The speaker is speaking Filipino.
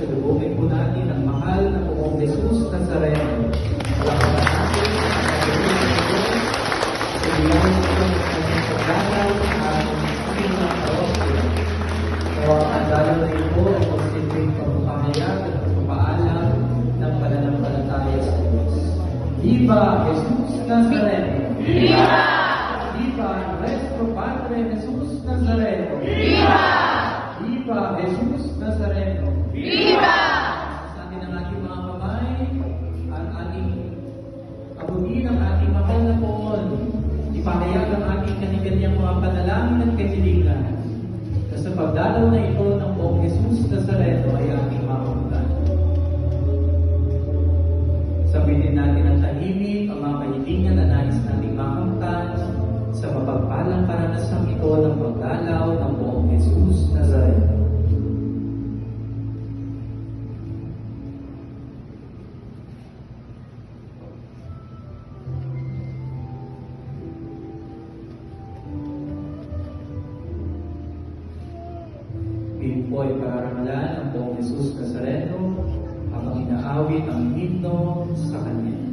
Kalubuhin po natin ang mahal Jesus. Viva Jesus Nazareno! Viva! Viva nuestro Padre Jesus Nazareno! Viva! Viva Jesus Nazareno! Viva! Sa atin ang ating mga kamay, ang ating abutin ang ating mahal na poon. Ipahayag ang ating kaniganyang mga panalangin at kahilingan. Na sa pagdalaw na ito tahimik, ang mga kahilingan na nais nating makamtan sa mapagpalang karanasang ito ng pagdalaw ng poong Jesus Nazareno. Ngayon po ay pararamalan ang poong Jesus Nazareno habang inaawit ang himno sa Kanya.